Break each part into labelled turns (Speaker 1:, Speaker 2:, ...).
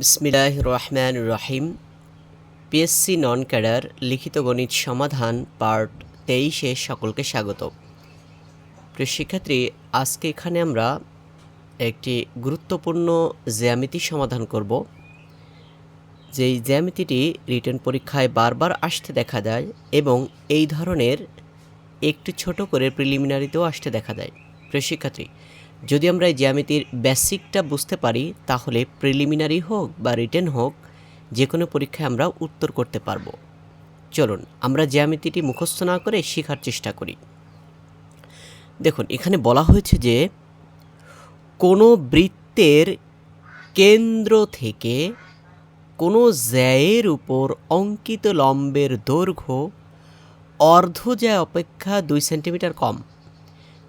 Speaker 1: বিসমিল্লাহ রহমান রহিম। পিএসসি নন ক্যাডার লিখিত গণিত সমাধান পার্ট তেইশে সকলকে স্বাগত। প্রিয় শিক্ষার্থী, আজকে এখানে আমরা একটি গুরুত্বপূর্ণ জ্যামিতি সমাধান করব। যেই জ্যামিতিটি রিটার্ন পরীক্ষায় বারবার আসতে দেখা যায় এবং এই ধরনের একটু ছোট করে প্রিলিমিনারিতেও আসতে দেখা যায় প্রিয় শিক্ষার্থী যদি আমরা এই জ্যামিতির বেসিকটা বুঝতে পারি, তাহলে প্রিলিমিনারি হোক বা রিটেন হোক যে কোনো পরীক্ষায় আমরা উত্তর করতে পারব। চলুন, আমরা জ্যামিতিটি মুখস্থ না করে শেখার চেষ্টা করি। দেখুন, এখানে বলা হয়েছে যে, কোনো বৃত্তের কেন্দ্র থেকে কোনো জ্যায়ের উপর অঙ্কিত লম্বের দৈর্ঘ্য অর্ধ জ্যায় অপেক্ষা দুই সেন্টিমিটার কম।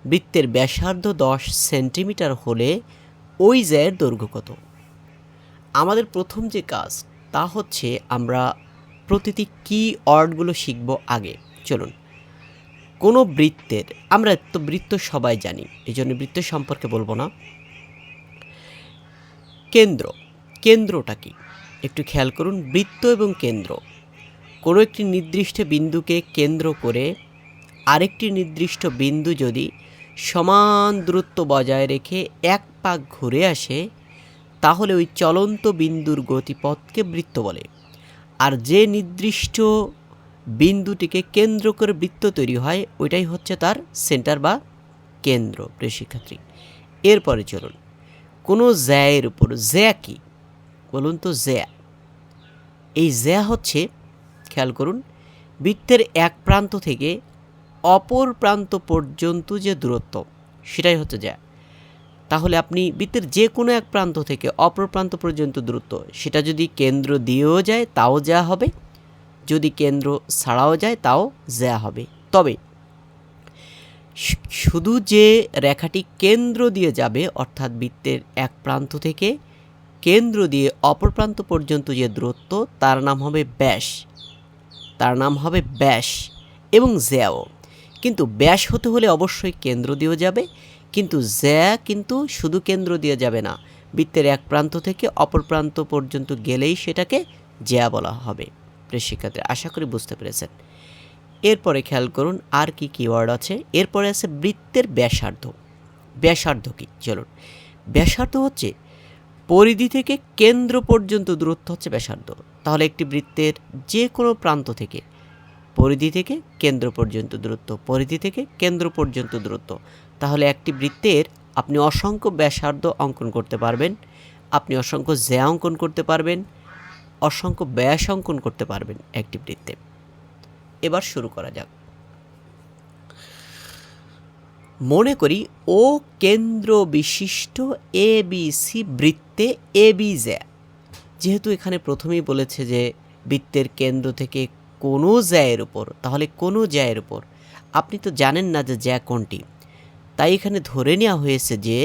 Speaker 1: বৃত্তের ব্যাসার্ধ দশ সেন্টিমিটার হলে ওই জ্যায়ের দৈর্ঘ্য কত? আমাদের প্রথম যে কাজ, তা হচ্ছে আমরা প্রতিটি কি ওয়ার্ডগুলো শিখব আগে। চলুন। কোনো বৃত্তের, আমরা তো বৃত্ত সবাই জানি এই জন্য বৃত্ত সম্পর্কে বলব না। কেন্দ্র। কেন্দ্রটা কি? একটু খেয়াল করুন, বৃত্ত এবং কেন্দ্র। কোনো একটি নির্দিষ্ট বিন্দুকে কেন্দ্র করে আরেকটি নির্দিষ্ট বিন্দু যদি সমান দূরত্ব বজায় রেখে এক পাক ঘুরে আসে, তাহলে ওই চলন্ত বিন্দুর গতিপথকে বৃত্ত বলে। আর যে নির্দিষ্ট বিন্দুটিকে কেন্দ্র করে বৃত্ত তৈরি হয়, ওইটাই হচ্ছে তার সেন্টার বা কেন্দ্র প্রিয় শিক্ষার্থী এরপরে চলুন। কোনো জ্যায়ের উপর, জ্যা কি? বলুন তো জ্যা। এই জ্যা হচ্ছে, খেয়াল করুন, বৃত্তের এক প্রান্ত থেকে অপর প্রান্ত পর্যন্ত যে দূরত্ব, সেটাই হচ্ছে জ্যা তাহলে আপনি বৃত্তের যে কোনো এক প্রান্ত থেকে অপর প্রান্ত পর্যন্ত দূরত্ব, সেটা যদি কেন্দ্র দিয়েও যায়, তাও যা হবে। যদি কেন্দ্র ছাড়াও যায়, তাও যা হবে। তবে শুধু যে রেখাটি কেন্দ্র দিয়ে যাবে, অর্থাৎ বৃত্তের এক প্রান্ত থেকে কেন্দ্র দিয়ে অপর প্রান্ত পর্যন্ত যে দূরত্ব, তার নাম হবে ব্যাস। তার নাম হবে ব্যাস এবং জ্যাও। কিন্তু ব্যাস হতে হলে অবশ্যই কেন্দ্র দিয়েও যাবে। কিন্তু জ্যা কিন্তু শুধু কেন্দ্র দিয়ে যাবে না। বৃত্তের এক প্রান্ত থেকে অপর প্রান্ত পর্যন্ত গেলেই সেটাকে জ্যা বলা হবে। প্রিয় শিক্ষার্থী আশা করি বুঝতে পেরেছেন। এরপরে খেয়াল করুন আর কি কিওয়ার্ড আছে। এরপরে আছে বৃত্তের ব্যাসার্ধ। ব্যাসার্ধ কি? চলুন। ব্যাসার্ধ হচ্ছে পরিধি থেকে কেন্দ্র পর্যন্ত দূরত্ব হচ্ছে ব্যাসার্ধ। তাহলে একটি বৃত্তের যে কোনো প্রান্ত থেকে পরিধি থেকে কেন্দ্র পর্যন্ত দূরত্ব, পরিধি থেকে কেন্দ্র পর্যন্ত দূরত্ব। তাহলে একটি বৃত্তের আপনি অসংখ্য ব্যাসার্ধ অঙ্কন করতে পারবেন, আপনি অসংখ্য জ্যা অঙ্কন করতে পারবেন, অসংখ্য ব্যাস অঙ্কন করতে পারবেন একটি বৃত্তে। এবার শুরু করা যাক। মনে করি ও কেন্দ্র বিশিষ্ট এ বি সি বৃত্তে এ বি জ্যা। যেহেতু এখানে প্রথমেই বলেছে যে বৃত্তের কেন্দ্র থেকে কোনো জ্যায়ের উপর, তাহলে কোনো জ্যায়ের উপর। আপনি তো জানেন না যে জ্যা কোনটি। তাই এখানে ধরে নেওয়া হয়েছে যে,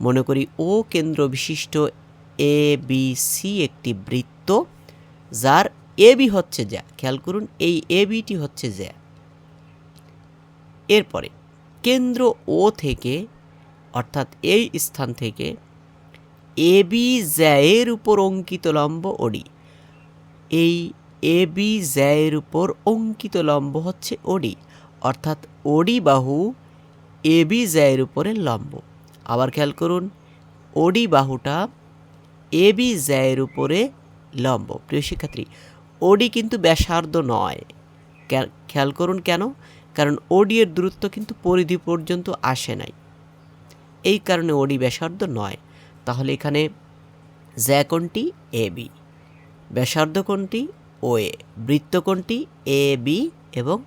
Speaker 1: মনে করি ও কেন্দ্র বিশিষ্ট এ, বি, সি একটি বৃত্ত, যার এ, বি হচ্ছে জ্যা। খেয়াল করুন, এই এ বিটি হচ্ছে জ্যা। এরপরে, কেন্দ্র ও থেকে, অর্থাৎ এই স্থান থেকে, এ, বি, জ্যায়ের উপর অঙ্কিত লম্ব ওডি এই এ বি জ্যায়ের উপর অঙ্কিত লম্ব হচ্ছে ওডি। অর্থাৎ ওডি বাহু এ বি জ্যায়ের উপরে লম্ব। আবার খেয়াল করুন, ওডি বাহুটা এ বি জ্যায়ের উপরে লম্ব। প্রিয় শিক্ষার্থী, ওডি কিন্তু ব্যাসার্ধ নয়। খেয়াল করুন কেন? কারণ ওডি এর দূরত্ব কিন্তু পরিধি পর্যন্ত আসে নাই। এই কারণে ওডি ব্যাসার্ধ নয়। তাহলে এখানে জ্যা কোনটি? A B. ব্যাসার্ধ কোনটি? ও বৃত্তকোণটি এ, বি এবং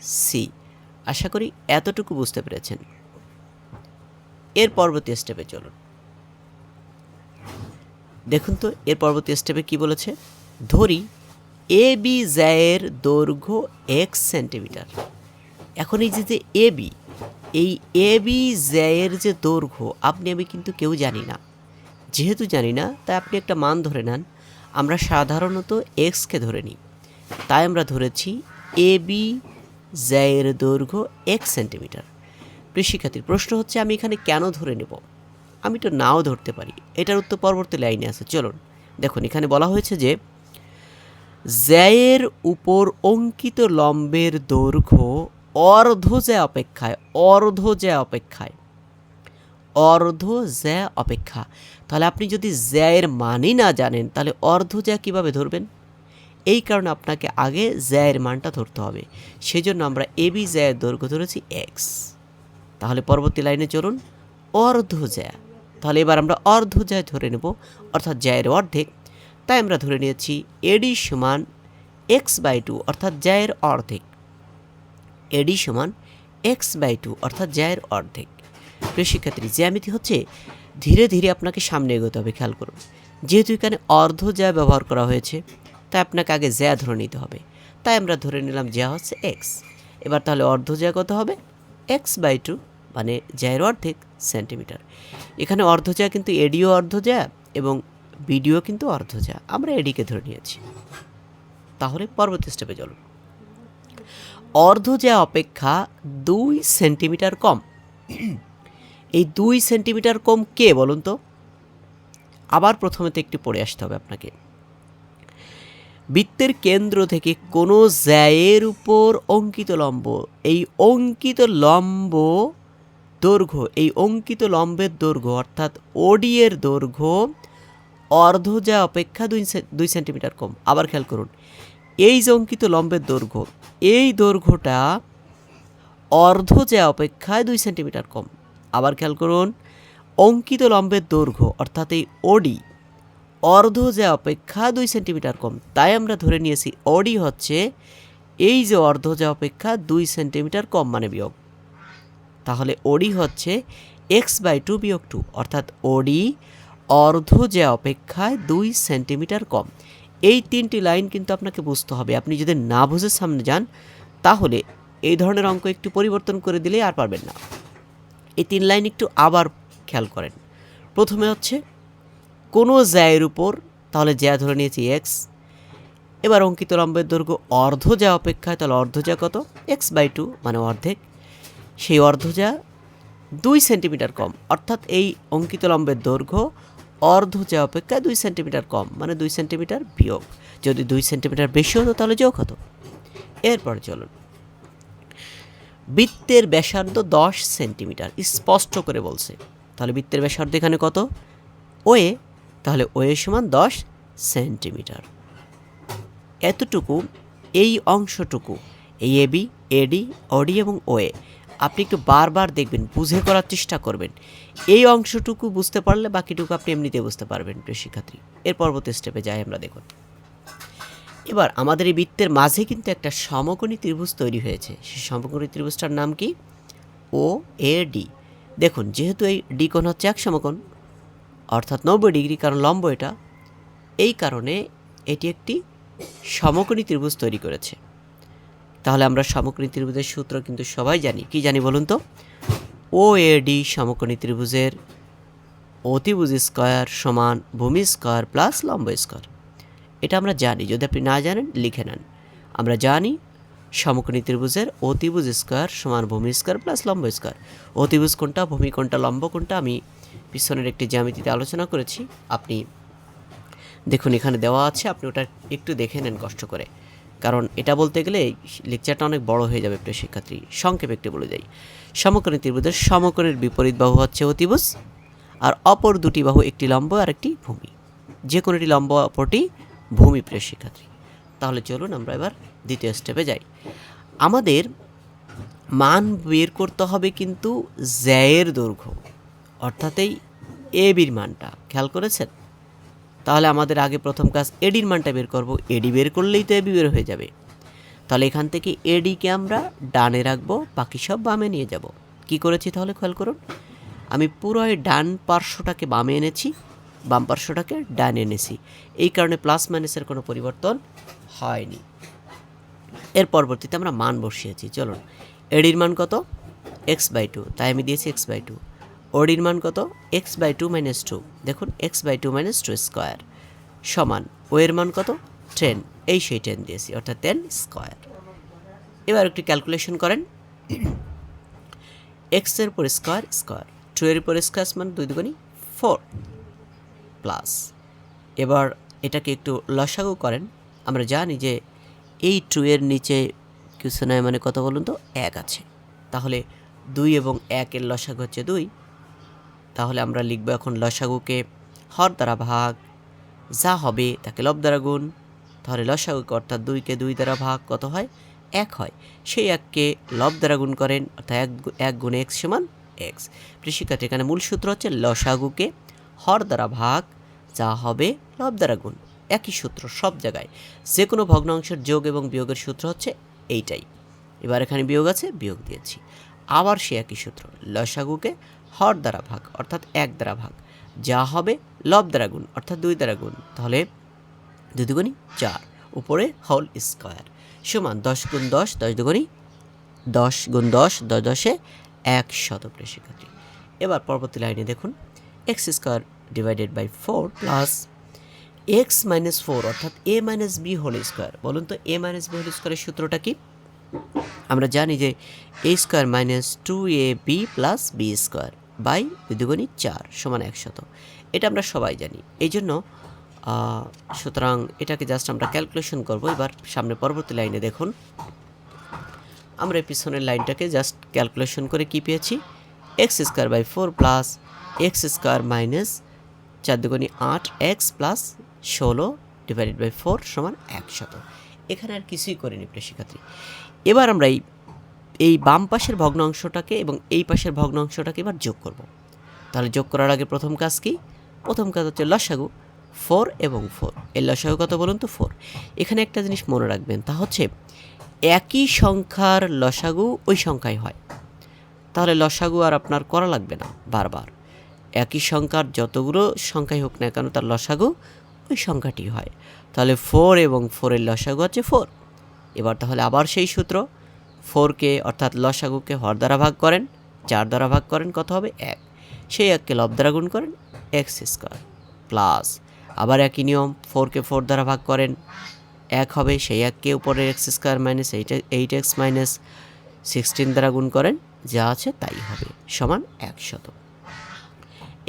Speaker 1: সি। আশা করি এতটুকু বুঝতে পেরেছেন। এর পরবর্তী স্টেপে চলুন। দেখুন তো, এর পরবর্তী স্টেপে কি বলেছে? ধরি এ, বি জ্যায়ের দৈর্ঘ্য এক্স সেন্টিমিটার। এখন এই যে যে এ, বি, এই এ, বি জ্যায়ের যে দৈর্ঘ্য, আপনি, আমি কিন্তু কেউ জানি না। যেহেতু জানি না, তাই আপনি একটা মান ধরে নেন। আমরা সাধারণত এক্সকে ধরে নিই। তাই আমরা ধরেছি এ বি জ্যায়ের দৈর্ঘ্য এক সেন্টিমিটার শিক্ষার্থীর প্রশ্ন হচ্ছে, আমি এখানে কেন ধরে নেব? আমি তো নাও ধরতে পারি। এটার উত্তর পরবর্তী লাইনে আছে। চলুন, দেখুন, এখানে বলা হয়েছে যে জ্যায়ের উপর অঙ্কিত লম্বের দৈর্ঘ্য অর্ধ জ্যা অপেক্ষায়, অর্ধ জ্যা অপেক্ষায়, অর্ধ জ্যা অপেক্ষা। তাহলে আপনি যদি জ্যায়ের মানই না জানেন, তাহলে অর্ধ জ্যা কীভাবে ধরবেন? এই কারণে আপনাকে আগে জ্যায়ের মানটা ধরতে হবে। সেই জন্য আমরা এবি জ্যায়ের দৈর্ঘ্য ধরেছি এক্স। তাহলে পরবর্তী লাইনে চলুন। অর্ধ জ্যা। তাহলে এবার আমরা অর্ধ জ্যা ধরে নেব, অর্থাৎ জ্যায়ের অর্ধেক। তাই আমরা ধরে নিয়েছি এডি সমান এক্স বাই টু, অর্থাৎ জ্যায়ের অর্ধেক। এডি সমান এক্স বাই টু, অর্থাৎ জ্যায়ের অর্ধেক। প্রিয় শিক্ষার্থী, জ্যামিতি হচ্ছে ধীরে ধীরে আপনাকে সামনে এগোতে হবে, খেয়াল করুন। যেহেতু এখানে অর্ধ জ্যা ব্যবহার করা হয়েছে, তাই আপনাকে আগে জ্যা ধরে নিতে হবে। তাই আমরা ধরে নিলাম জ্যা হচ্ছে এক্স এবার তাহলে অর্ধ জ্যা কত হবে? এক্স বাই টু মানে জ্যায়ের অর্ধেক সেন্টিমিটার এখানে অর্ধ জ্যা কিন্তু এডিও অর্ধ জ্যা এবং বিডিও কিন্তু অর্ধ জ্যা। আমরা এডিকে ধরে নিয়েছি। তাহলে পরবর্তী স্টেপে চলুন। অর্ধ জ্যা অপেক্ষা দুই সেন্টিমিটার কম। এই দুই সেন্টিমিটার কম কে বলুন তো? আবার প্রথমেতে একটু পড়ে আসতে হবে আপনাকে। বৃত্তের কেন্দ্র থেকে কোনো জ্যায়ের উপর অঙ্কিত লম্ব, এই অঙ্কিত লম্ব দৈর্ঘ্য, এই অঙ্কিত লম্বের দৈর্ঘ্য অর্থাৎ ওডি এর দৈর্ঘ্য অর্ধ যা অপেক্ষা দুই দুই সেন্টিমিটার কম। আবার খেয়াল করুন, এই যে অঙ্কিত লম্বের দৈর্ঘ্য, এই দৈর্ঘ্যটা অর্ধ যা অপেক্ষায় দুই সেন্টিমিটার কম। আবার খেয়াল করুন, অঙ্কিত লম্বের দৈর্ঘ্য, অর্থাৎ এই ওডি অর্ধ যে অপেক্ষা দুই সেন্টিমিটার কম। তাই আমরা ধরে নিয়েছি অডি হচ্ছে এই যে অর্ধ যা অপেক্ষা দুই সেন্টিমিটার কম মানে বিয়োগ। তাহলে ওডি হচ্ছে এক্স বাই টু বিয়োগ টু, অর্থাৎ ওডি অর্ধ যে অপেক্ষায় দুই সেন্টিমিটার কম। এই তিনটি লাইন কিন্তু আপনাকে বুঝতে হবে। আপনি যদি না বুঝে সামনে যান, তাহলে এই ধরনের অঙ্ক একটু পরিবর্তন করে দিলেই আর পারবেন না। এই তিন লাইন একটু আবার খেয়াল করেন। প্রথমে হচ্ছে, কোনো জ্যায়ের উপর, তাহলে জ্যা ধরে নিয়েছি এক্স এবার অঙ্কিত লম্বের দৈর্ঘ্য অর্ধ যা অপেক্ষায়, তাহলে অর্ধ যা কত? এক্স বাই টু মানে অর্ধেক। সেই অর্ধজা দুই সেন্টিমিটার কম, অর্থাৎ এই অঙ্কিত লম্বের দৈর্ঘ্য অর্ধজা অপেক্ষা দুই সেন্টিমিটার কম মানে দুই সেন্টিমিটার বিয়োগ। যদি দুই সেন্টিমিটার বেশি হতো, তাহলে যোগ হতো। এরপর চলুন। বৃত্তের ব্যাসার্ধ দশ সেন্টিমিটার, স্পষ্ট করে বলছে। তাহলে বৃত্তের ব্যাসার্ধ এখানে কত? ওয়ে তাহলে ওয়ে সমান দশ সেন্টিমিটার। এতটুকু, এই অংশটুকু, এই এবি এডি অডি এবং ওয়ে আপনি একটু বারবার দেখবেন, বুঝে করার চেষ্টা করবেন। এই অংশটুকু বুঝতে পারলে বাকিটুকু আপনি এমনিতে বুঝতে পারবেন, প্রিয় শিক্ষার্থী। এর পরবর্তী স্টেপে যাই আমরা দেখুন। এবার আমাদের এই বৃত্তের মাঝে কিন্তু একটা সমকোণী ত্রিভুজ তৈরি হয়েছে। সেই সমকোণী ত্রিভুজটার নাম কি? ও এ ডি দেখুন, যেহেতু এই ডি কোণ হচ্ছে এক সমকোণ, অর্থাৎ নব্বই ডিগ্রি, কারণ লম্ব এটা, এই কারণে এটি একটি সমকোণী ত্রিভুজ তৈরি করেছে। তাহলে আমরা সমকোণী ত্রিভুজের সূত্র কিন্তু সবাই জানি। কি জানি বলুন তো? ও এ ডি সমকোণী ত্রিভুজের অতিভুজ স্কয়ার সমান ভূমি স্কয়ার প্লাস লম্ব স্কয়ার। এটা আমরা জানি। যদি আপনি না জানেন, লিখে নেন। আমরা জানি সমকোণী ত্রিভুজের অতিভুজ স্কোয়ার সমান ভূমি স্কোয়ার প্লাস লম্ব স্কোয়ার। অতিভুজ কোনটা, ভূমি কোনটা, লম্ব কোনটা? আমি পিছনের একটি জ্যামিতিতে আলোচনা করেছি। আপনি দেখুন, এখানে দেওয়া আছে, আপনি ওটা একটু দেখে নেন কষ্ট করে। কারণ এটা বলতে গেলে লেকচারটা অনেক বড় হয়ে যাবে প্রিয় শিক্ষার্থী। সংক্ষেপে একটু বলে যাই সমকোণী ত্রিভুজের সমকোণের বিপরীত বাহু হচ্ছে অতিভুজ, আর অপর দুটি বাহু একটি লম্ব আর একটি ভূমি। যে কোনোটি লম্ব অপরটি ভূমি প্রিয় শিক্ষার্থী। তাহলে চলুন আমরা এবার দ্বিতীয় স্টেপে যাই। আমাদের মান বের করতে হবে কিন্তু জ্যায়ের দৈর্ঘ্য, অর্থাৎ এই এ বির মানটা। খেয়াল করেছেন? তাহলে আমাদের আগে প্রথম কাজ এডির মানটা বের করব। এডি বের করলেই তো এবি বের হয়ে যাবে। তাহলে এখান থেকে এডিকে আমরা ডানে রাখব, বাকি সব বামে নিয়ে যাব। কি করেছি তাহলে খেয়াল করুন? আমি পুরো ডান পার্শ্বটাকে বামে এনেছি। বাম পার্শ্বটাকে ডানে এনেছি। এই কারণে প্লাস মাইনাসের কোনো পরিবর্তন হয়নি। এর পরবর্তীতে আমরা মান বসিয়েছি। চলুন এডির মান কত? এক্স বাই টু তাই আমি দিয়েছি এক্স বাই টু ওডির মান কত? X by two minus two দেখুন x by two minus two square সমান ও এর মান কত? টেন এই সেই টেন দিয়েছি, অর্থাৎ টেন স্কোয়ার এবার একটি ক্যালকুলেশন করেন। এক্সের উপর স্কোয়ার স্কোয়ার টু এর উপর স্কোয়ার মান দুই দুগুণি ফোর প্লাস। এবার এটাকে একটু লসাগু করেন। আমরা জানি যে এই টু এর নিচে কিছু নয় মানে কত বলুন তো? এক আছে। তাহলে দুই এবং একের লসাগু হচ্ছে দুই। তাহলে আমরা লিখব এখন লসাগুকে হর দ্বারা ভাগ। যা হবে তাকে লব দ্বারা গুণ। তাহলে লসাগুকে অর্থাৎ দুইকে দুই দ্বারা ভাগ কত হয়? এক হয়। সেই এককে লব দ্বারা গুণ করেন। অর্থাৎ এক এক গুণে এক্স সমান এক্স। শিক্ষার্থী এখানে মূল সূত্র হচ্ছে লসাগুকে হর দ্বারা ভাগ। যা হবে লব দ্বারা গুণ একই সূত্র সব জায়গায়। যে কোনো ভগ্নাংশের যোগ এবং বিয়োগের সূত্র হচ্ছে এইটাই। এবার এখানে বিয়োগ আছে, বিয়োগ দিয়েছি। আবার সে একই সূত্র, লসাগুকে হর দ্বারা ভাগ, অর্থাৎ এক দ্বারা ভাগ। যা হবে লব দ্বারা গুণ অর্থাৎ দুই দ্বারা গুণ। তাহলে দুই দুগুণি চার, উপরে হোল স্কোয়ার। সমান দশ গুণ দশ দশ দুগুণি দশ গুণ দশ দশ দশে এক শত শিক্ষার্থী এবার পরবর্তী লাইনে দেখুন। X square divided by four plus x minus four অর্থাৎ a minus b whole square বলুন তো এ মাইনাস বি হোল স্কোয়ারের সূত্রটা কি? আমরা জানি যে a square minus two a b plus b square by দুগুণি চার সমান একশত। এটা আমরা সবাই জানি। এই জন্য সুতরাং এটাকে জাস্ট আমরা ক্যালকুলেশন করব। এবার সামনে পরবর্তী লাইনে দেখুন। আমরা পিছনের লাইনটাকে জাস্ট ক্যালকুলেশন করে কি পেয়েছি? X square by four plus x square minus চার দুগুণি আট এক্স প্লাস ষোলো ডিভাইডেড বাই ফোর সমান একশত। এখানে আর কিছুই করিনি প্রিয় শিক্ষার্থী। এবার আমরা এই এই বাম পাশের ভগ্নাংশটাকে এবং এই পাশের ভগ্নাংশটাকে এবার যোগ করব। তাহলে যোগ করার আগে প্রথম কাজ কি? প্রথম কাজ হচ্ছে লসাগু, ফোর এবং ফোর। এর লসাগু কত বলুন তো? ফোর। এখানে একটা জিনিস মনে রাখবেন, তা হচ্ছে একই সংখ্যার লসাগু ওই সংখ্যায় হয়। তাহলে লসাগু আর আপনার করা লাগবে না বারবার। একই সংখ্যার যতগুলো সংখ্যাই হোক না কেন তার লসাগু ওই সংখ্যাটি হয়। তাহলে ফোর এবং ফোরের লসাগু আছে ফোর এবার তাহলে আবার সেই সূত্র ফোরকে অর্থাৎ লসাগুকে হর দ্বারা ভাগ করেন, চার দ্বারা ভাগ করেন, কত হবে এক। সেই এককে লব দ্বারা গুণ করেন এক্স স্কোয়ার প্লাস আবার একই নিয়ম ফোরকে ফোর দ্বারা ভাগ করেন, এক হবে, সেই এককে উপরে x square minus eight eight x minus sixteen দ্বারা গুণ করেন, যা আছে তাই হবে, সমান একশত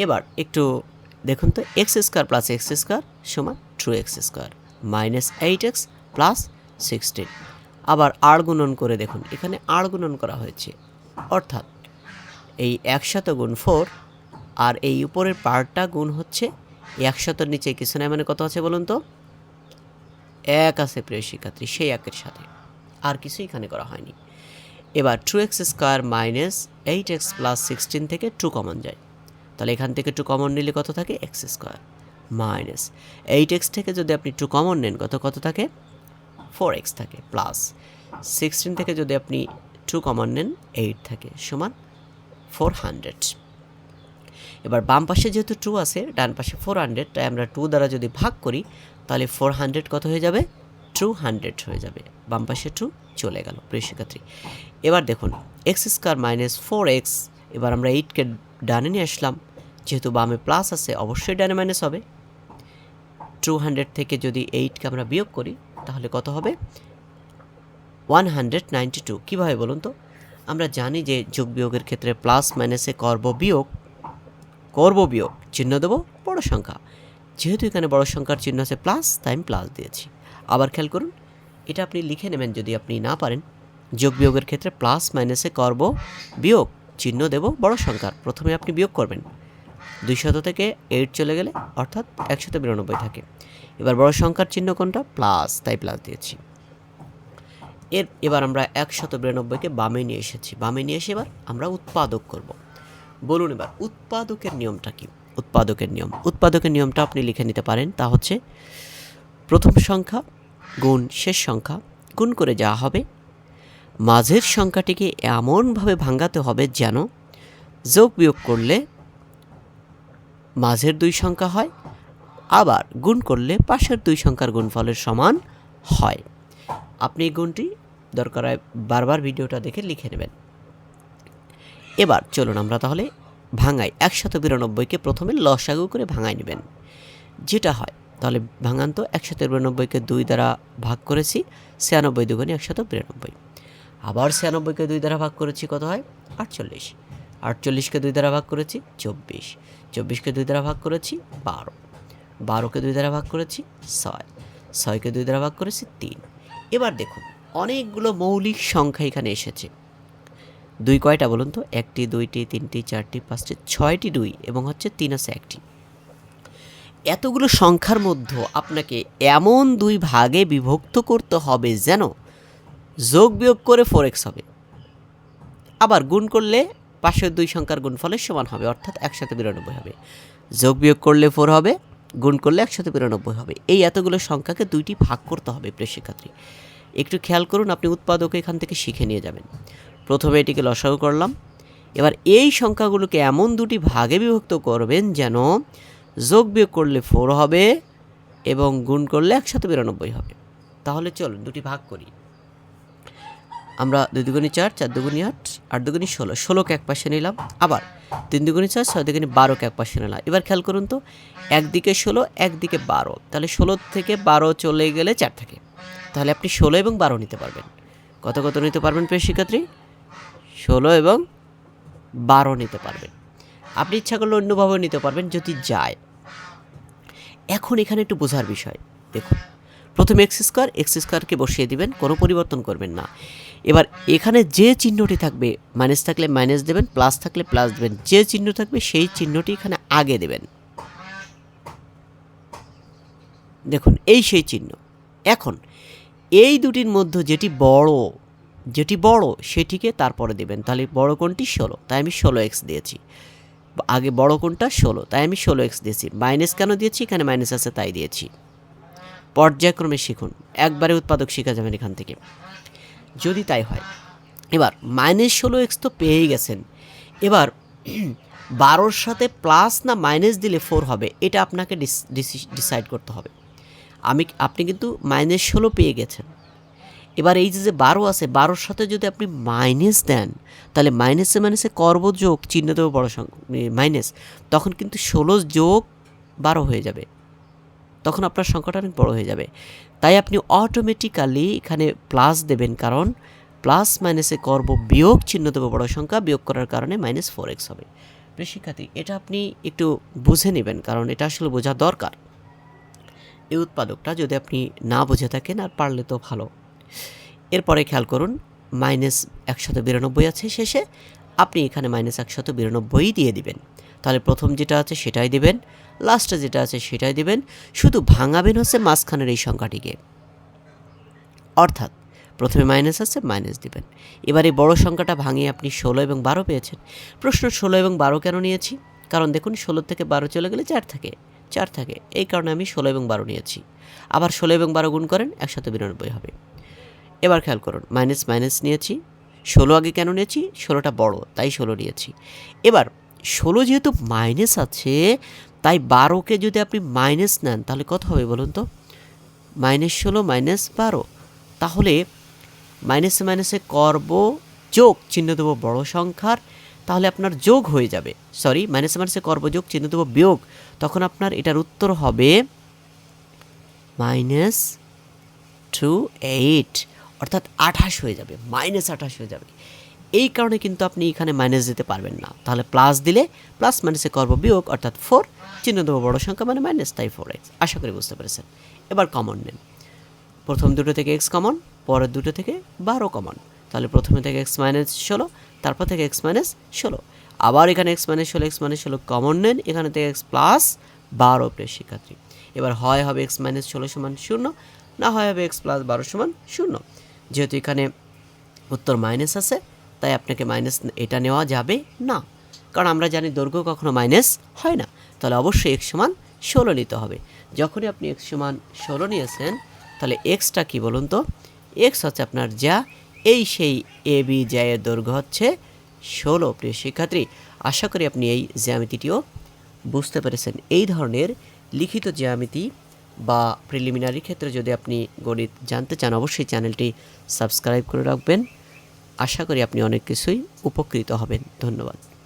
Speaker 1: এবার একটু দেখুন তো x square plus x square সমান two x square minus eight x plus sixteen আবার আর গুণন করে দেখুন, এখানে আর গুণন করা হয়েছে। অর্থাৎ এই একশত গুণ ফোর আর এই উপরের পার্টটা গুণ হচ্ছে একশতর নিচে কিছু নাই মানে কত আছে বলুন তো? এক আছে প্রিয় শিক্ষার্থী, সেই একের সাথে। আর কিছু এখানে করা হয়নি। এবার two x square minus eight x plus sixteen থেকে টু কমন যায়। তাহলে এখান থেকে টু কমন নিলে কত থাকে? X square minus eight x থেকে যদি আপনি টু কমন নেন, কত কত থাকে? ফোর এক্স থাকে প্লাস সিক্সটিন থেকে যদি আপনি টু কমন নেন এইট থাকে, সমান ফোর হান্ড্রেড এবার বাম পাশে যেহেতু টু আছে, ডান পাশে ফোর হান্ড্রেড তাই আমরা টু দ্বারা যদি ভাগ করি, তাহলে ফোর হান্ড্রেড কত হয়ে যাবে? টু হান্ড্রেড হয়ে যাবে। বাম পাশে টু চলে গেল, প্রিয় শিক্ষার্থী। এবার দেখুন x square minus four x এবার আমরা এইটকে ডানে নিয়ে আসলাম। যেহেতু বামে প্লাস আছে, অবশ্যই ডানে মাইনাস হবে। টু হান্ড্রেড থেকে যদি এইটকে আমরা বিয়োগ করি, তাহলে কত হবে? ওয়ান হান্ড্রেড নাইনটি টু কীভাবে বলুন তো? আমরা জানি যে যোগ বিয়োগের ক্ষেত্রে প্লাস মাইনাসে করব বিয়োগ করব বিয়োগ, চিহ্ন দেবো বড় সংখ্যা। যেহেতু এখানে বড় সংখ্যার চিহ্ন আছে প্লাস তাই আমি প্লাস দিয়েছি। আবার খেয়াল করুন, এটা আপনি লিখে নেবেন যদি আপনি না পারেন। যোগ বিয়োগের ক্ষেত্রে প্লাস মাইনাসে করব বিয়োগ, চিহ্ন দেব বড় সংখ্যার। প্রথমে আপনি বিয়োগ করবেন। দুইশত থেকে এইট চলে গেলে অর্থাৎ একশত বিরানব্বই থাকে। এবার বড় সংখ্যার চিহ্ন কোনটা? প্লাস তাই প্লাস দিয়েছি। এর, এবার আমরা একশত বিরানব্বইকে বামে নিয়ে এসেছি। বামে নিয়ে এসে এবার আমরা উৎপাদক করব। বলুন এবার, উৎপাদকের নিয়মটা কি? উৎপাদকের নিয়ম। উৎপাদকের নিয়মটা আপনি লিখে নিতে পারেন। তা হচ্ছে, প্রথম সংখ্যা গুণ শেষ সংখ্যা গুণ করে যা হবে, মাঝের সংখ্যাটিকে এমনভাবে ভাঙাতে হবে যেন যোগ বিয়োগ করলে মাঝের দুই সংখ্যা হয়, আবার গুণ করলে পাশের দুই সংখ্যার গুণফলের সমান হয়। আপনি এই গুণটি দরকার হয় বারবার ভিডিওটা দেখে লিখে নেবেন। এবার চলুন আমরা তাহলে ভাঙাই। একশত বিরানব্বইকে প্রথমে লসাগু করে ভাঙাই নেবেন। যেটা হয়, তাহলে ভাঙান তো একশত বিরানব্বইকে দুই দ্বারা ভাগ করেছি, ছিয়ানব্বই দুগুণে একশত বিরানব্বই। আবার ছিয়ানব্বইকে দুই দ্বারা ভাগ করেছি কত হয়? আটচল্লিশ। আটচল্লিশকে দুই দ্বারা ভাগ করেছি, চব্বিশ। চব্বিশকে দুই দ্বারা ভাগ করেছি, বারো। বারোকে দুই দ্বারা ভাগ করেছি, ছয়। ছয়কে দুই দ্বারা ভাগ করেছি, তিন। এবার দেখুন, অনেকগুলো মৌলিক সংখ্যা এখানে এসেছে। দুই কয়টা বলুন তো? একটি, দুইটি, তিনটি, চারটি, পাঁচটি, ছয়টি দুই এবং হচ্ছে তিন আছে একটি। এতগুলো সংখ্যার মধ্যে আপনাকে এমন দুই ভাগে বিভক্ত করতে হবে যেন যোগ বিয়োগ করে ফোর এক্স হবে। আবার গুণ করলে পাশের দুই সংখ্যার গুণফলের সমান হবে, অর্থাৎ একসাথে বিরানব্বই হবে। যোগ বিয়োগ করলে ফোর হবে, গুণ করলে একসাথে বিরানব্বই হবে। এই এতগুলো সংখ্যাকে দুইটি ভাগ করতে হবে প্রিয় শিক্ষার্থী। একটু খেয়াল করুন, আপনি উৎপাদক এখান থেকে শিখে নিয়ে যাবেন। প্রথমে এটিকে লসাগু করলাম। এবার এই সংখ্যাগুলোকে এমন দুটি ভাগে বিভক্ত করবেন যেন যোগ বিয়োগ করলে ফোর হবে এবং গুণ করলে একসাথে বিরানব্বই হবে। তাহলে চলুন দুটি ভাগ করি। আমরা দুই দুগুনি চার চার দুগুনি আট আট দুগুনি ষোলো। ষোলোকে এক পাশে নিলাম। আবার তিন দুগুনি চার, ছয় দুগুনি বারোকে এক পাশে নিলাম। এবার খেয়াল করুন তো একদিকে ষোলো একদিকে বারো। তাহলে ষোলো থেকে বারো চলে গেলে চার থাকে। তাহলে আপনি ষোলো এবং বারো নিতে পারবেন। কত কত নিতে পারবেন প্রিয় শিক্ষার্থী? ষোলো এবং বারো নিতে পারবেন। আপনি ইচ্ছা করলে অন্যভাবে নিতে পারবেন যদি যায়। এখন এখানে একটু বোঝার বিষয়, দেখুন। প্রথমে এক্স স্কোয়ার এক্স স্কোয়ারকে বসিয়ে দিবেন, কোনো পরিবর্তন করবেন না। এবার এখানে যে চিহ্নটি থাকবে মাইনাস থাকলে মাইনাস দেবেন প্লাস থাকলে প্লাস দেবেন, যে চিহ্ন থাকবে সেই চিহ্নটি এখানে আগে দেবেন। দেখুন, এই সেই চিহ্ন। এখন, এই দুটির মধ্যে যেটি বড় যেটি বড়, সেটিকে তারপরে দেবেন। তাহলে বড় কোনটি? ষোলো। তাই আমি ষোলো এক্স দিয়েছি। আগে বড় কোনটা? ষোলো। তাই আমি ষোলো এক্স দিয়েছি। মাইনাস কেন দিয়েছি? এখানে মাইনাস আছে, তাই দিয়েছি। পর্যায়ক্রমে শিখুন। একবারে উৎপাদক শেখা যাবেন এখান থেকে। যদি তাই হয়, এবার মাইনাস ষোলো এক্স তো পেয়েই গেছেন। এবার বারোর সাথে প্লাস না মাইনাস দিলে ফোর হবে, এটা আপনাকে ডিসাইড করতে হবে। আমি আপনি কিন্তু মাইনাস ষোলো পেয়ে গেছেন। এবার এই যে বারো আছে, বারোর সাথে যদি আপনি মাইনাস দেন, তাহলে মাইনাসে মাইনাসে করব যোগ, চিহ্ন দেবো বড় সংখ্যা মাইনাস তখন কিন্তু ষোলো যোগ বারো হয়ে যাবে। তখন আপনার সংখ্যাটা অনেক বড় হয়ে যাবে। তাই আপনি অটোমেটিক্যালি এখানে প্লাস দেবেন কারণ প্লাস মাইনাসে করব বিয়োগ চিহ্ন দেবো বড় সংখ্যা, বিয়োগ করার কারণে মাইনাস ফোর এক্স হবে। শিক্ষার্থী, এটা আপনি একটু বুঝে নেবেন কারণ এটা আসলে বোঝা দরকার। এই উৎপাদকটা যদি আপনি না বুঝে থাকেন আর পারলে তো ভালো। এরপরে খেয়াল করুন মাইনাস একশত বিরানব্বই আছে শেষে, আপনি এখানে মাইনাস একশত বিরানব্বই দিয়ে দিবেন। তাহলে প্রথম যেটা আছে সেটাই দিবেন লাস্টে যেটা আছে সেটাই দিবেন, শুধু ভাঙাবেন হচ্ছে মাঝখানের এই সংখ্যাটিকে। অর্থাৎ প্রথমে মাইনাস আছে মাইনাস দিবেন। এবার এই বড় সংখ্যাটা ভাঙিয়ে আপনি ষোলো এবং বারো পেয়েছেন। প্রশ্ন ষোলো এবং বারো কেন নিয়েছি? কারণ দেখুন, ষোলো থেকে বারো চলে গেলে চার থাকে চার থাকে। এই কারণে আমি ষোলো এবং বারো নিয়েছি। আবার ষোলো এবং বারো গুণ করেন একশত বিরানব্বই হবে। এবার খেয়াল করুন মাইনাস মাইনাস নিয়েছি। ষোলো আগে কেন নিয়েছি? ষোলোটা বড়, তাই ষোলো নিয়েছি। এবার ষোলো যেহেতু মাইনাস আছে, তাই বারোকে যদি আপনি মাইনাস নেন, তাহলে কত হবে বলুন তো? মাইনাস ষোলো, মাইনাস বারো। তাহলে মাইনাসে মাইনাসে করব যোগ, চিহ্ন দেবো বড় সংখ্যার, তাহলে আপনার যোগ হয়ে যাবে। সরি, মাইনাসে মাইনাসে করব যোগ, চিহ্ন দেবো বিয়োগ। তখন আপনার এটার উত্তর হবে মাইনাস টু এইট, অর্থাৎ আঠাশ হয়ে যাবে, মাইনাস আঠাশ হয়ে যাবে। এই কারণে কিন্তু আপনি এখানে মাইনাস দিতে পারবেন না। তাহলে প্লাস দিলে প্লাস মাইনাসে করব বিয়োগ অর্থাৎ ফোর চিহ্ন দেবো বড় সংখ্যা মানে মাইনাস তাই ফোর এক্স আশা করি বুঝতে পেরেছেন। এবার কমন নেন। প্রথম দুটো থেকে এক্স কমন পরের দুটো থেকে বারো কমন তাহলে প্রথমে থেকে এক্স মাইনাস ষোলো, তারপর থেকে এক্স মাইনাস ষোলো। আবার এখানে এক্স মাইনাস ষোলো এক্স মাইনাস ষোলো কমন নেন। এখানে থেকে এক্স প্লাস বারো প্রিয় শিক্ষার্থী। এবার হয় হবে এক্স মাইনাস ষোলো সমান শূন্য, না হয় হবে এক্স প্লাস বারো সমান শূন্য। যেহেতু এখানে উত্তর মাইনাস আছে তাই আপনাকে মাইনাস এটা নেওয়া যাবে না। কারণ আমরা জানি দৈর্ঘ্য কখনো মাইনাস হয় না। তাহলে অবশ্যই এক্স সমান ষোলো নিতে হবে। যখনই আপনি এক্স সমান ষোলো নিয়েছেন, তাহলে এক্সটা কি বলুন তো? এক্স হচ্ছে আপনার যা, এই সেই এ বি জ্যায়ের দৈর্ঘ্য হচ্ছে ষোলো, প্রিয় শিক্ষার্থী। আশা করি আপনি এই জ্যামিতিটিও বুঝতে পেরেছেন। এই ধরনের লিখিত জ্যামিতি বা প্রিলিমিনারি ক্ষেত্রে যদি আপনি গণিত জানতে চান, অবশ্যই চ্যানেলটি সাবস্ক্রাইব করে রাখবেন। আশা করি আপনি অনেক কিছুই উপকৃত হবেন। ধন্যবাদ।